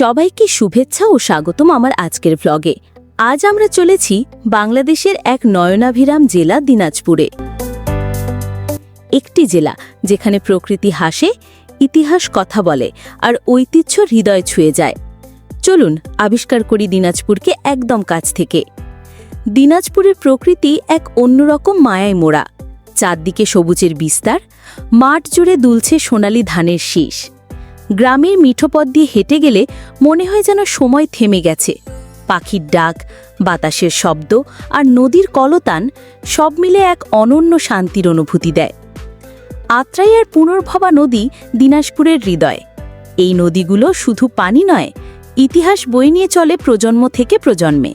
সবাইকে শুভেচ্ছা ও স্বাগতম আমার আজকের ভ্লগে আজ আমরা চলেছি বাংলাদেশের এক নয়নাভিরাম জেলা, দিনাজপুরে। একটি জেলা যেখানে প্রকৃতি হাসে, ইতিহাস কথা বলে আর ঐতিহ্য হৃদয় ছুঁয়ে যায়। চলুন আবিষ্কার করি দিনাজপুরকে একদম কাছ থেকে। দিনাজপুরের প্রকৃতি এক অন্যরকম মায়ায় মোড়া। চারদিকে সবুজের বিস্তার, মাঠ জুড়ে দুলছে সোনালি ধানের শীষ। গ্রামের মিঠোপথ দিয়ে হেঁটে গেলে মনে হয় যেন সময় থেমে গেছে। পাখির ডাক, বাতাসের শব্দ আর নদীর কলতান সব মিলে এক অনন্য শান্তির অনুভূতি দেয়। আত্রাই আর পুনর্ভবা নদী দিনাজপুরের হৃদয়। এই নদীগুলো শুধু পানি নয়, ইতিহাস বই নিয়ে চলে প্রজন্ম থেকে প্রজন্মে।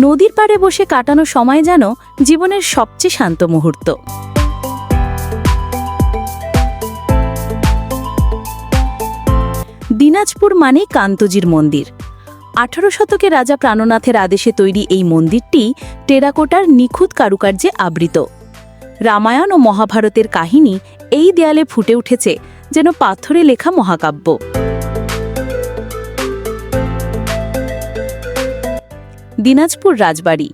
নদীর পাড়ে বসে কাটানো সময় যেন জীবনের সবচেয়ে শান্ত মুহূর্ত। দিনাজপুর মানে কান্তজির মন্দির। আঠারো শতকে রাজা প্রাণনাথের আদেশে তৈরি এই মন্দিরটি টেরাকোটার নিখুঁত কারুকার্যে আবৃত। রামায়ণ ও মহাভারতের কাহিনী এই দেয়ালে ফুটে উঠেছে যেন পাথরে লেখা মহাকাব্য। দিনাজপুর রাজবাড়ি।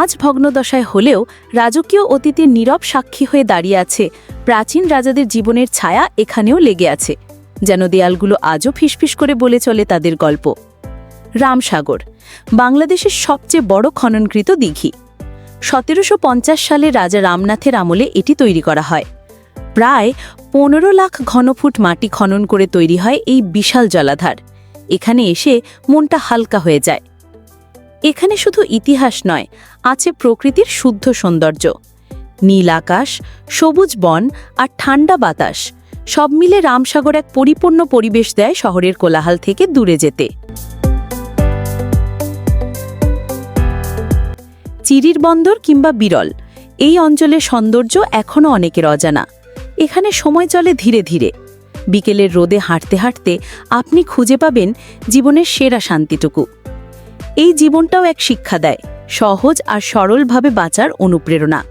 আজ ভগ্নদশায় হলেও রাজকীয় অতীতের নীরব সাক্ষী হয়ে দাঁড়িয়ে আছে প্রাচীন রাজাদের জীবনের ছায়া এখানেও লেগে আছে। যেন দেয়ালগুলো আজও ফিসফিস করে বলে চলে তাদের গল্প। রামসাগর, বাংলাদেশের সবচেয়ে বড় খননকৃত দিঘি। সতেরোশো সালে রাজা রামনাথের আমলে এটি তৈরি করা হয়। প্রায় পনেরো লাখ ঘনফুট মাটি খনন করে তৈরি হয় এই বিশাল জলাধার। এখানে এসে মনটা হালকা হয়ে যায়। এখানে শুধু ইতিহাস নয়, আছে প্রকৃতির শুদ্ধ সৌন্দর্য। নীল আকাশ, সবুজ বন আর ঠান্ডা বাতাস। সব মিলে রামসাগর এক পরিপূর্ণ পরিবেশ দেয় শহরের কোলাহাল থেকে দূরে যেতে। চিরির বন্দর কিংবা বিরল, এই অঞ্চলের সৌন্দর্য এখনও অনেকের অজানা। এখানে সময় চলে ধীরে ধীরে। বিকেলের রোদে হাঁটতে হাঁটতে আপনি খুঁজে পাবেন জীবনের সেরা শান্তিটুকু। এই জীবনটাও এক শিক্ষা দেয়, সহজ আর সরলভাবে বাঁচার অনুপ্রেরণা।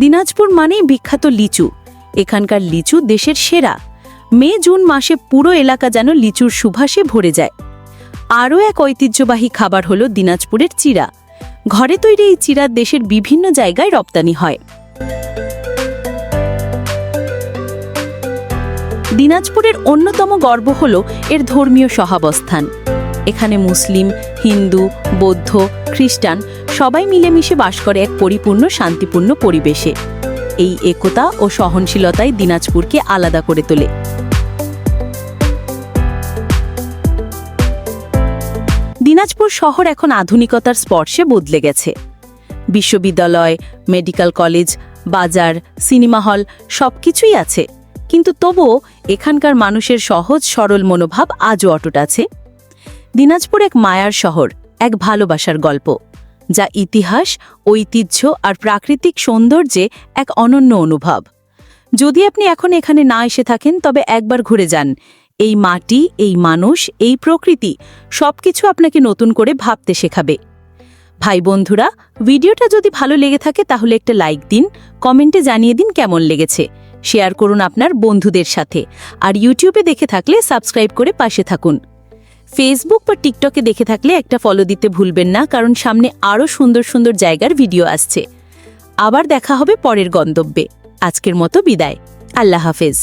দিনাজপুর মানেই বিখ্যাত লিচু। এখানকার লিচু দেশের সেরা। মে, জুন মাসে পুরো এলাকা যেন লিচুর সুভাষে ভরে যায়। আরও এক ঐতিহ্যবাহী খাবার হলো দিনাজপুরের চিরা ঘরে তৈরি এই চিরা দেশের বিভিন্ন জায়গায় রপ্তানি হয়। দিনাজপুরের অন্যতম গর্ব হল এর ধর্মীয় সহাবস্থান। এখানে মুসলিম, হিন্দু, বৌদ্ধ, খ্রিস্টান সবাই মিলেমিশে বাস করে এক পরিপূর্ণ, শান্তিপূর্ণ পরিবেশে। এই একতা ও সহনশীলতাই দিনাজপুরকে আলাদা করে তোলে। দিনাজপুর শহর এখন আধুনিকতার স্পর্শে বদলে গেছে। বিশ্ববিদ্যালয়, মেডিকেল কলেজ, বাজার, সিনেমা হল সবকিছুই আছে। কিন্তু তবুও এখানকার মানুষের সহজ, সরল মনোভাব আজও অটুট আছে। দিনাজপুর এক মায়ার শহর, এক ভালোবাসার গল্প, যা ইতিহাস, ঐতিহ্য আর প্রাকৃতিক সৌন্দর্যে এক অনন্য অনুভব। যদি আপনি এখন এখানে না এসে থাকেন, তবে একবার ঘুরে যান। এই মাটি, এই মানুষ, এই প্রকৃতি সবকিছু আপনাকে নতুন করে ভাবতে শেখাবে। ভাই বন্ধুরা, ভিডিওটা যদি ভালো লেগে থাকে, তাহলে একটা লাইক দিন, কমেন্টে জানিয়ে দিন কেমন লেগেছে। শেয়ার করুন আপনার বন্ধুদের সাথে। আর ইউটিউবে দেখে থাকলে সাবস্ক্রাইব করে পাশে থাকুন। ফেসবুক বা টিকটকে দেখে থাকলে একটা ফলো দিতে ভুলবেন না, কারণ সামনে আরও সুন্দর সুন্দর জায়গার ভিডিও আসছে। আবার দেখা হবে পরের গন্তব্যে। আজকের মতো বিদায়। আল্লাহ হাফেজ।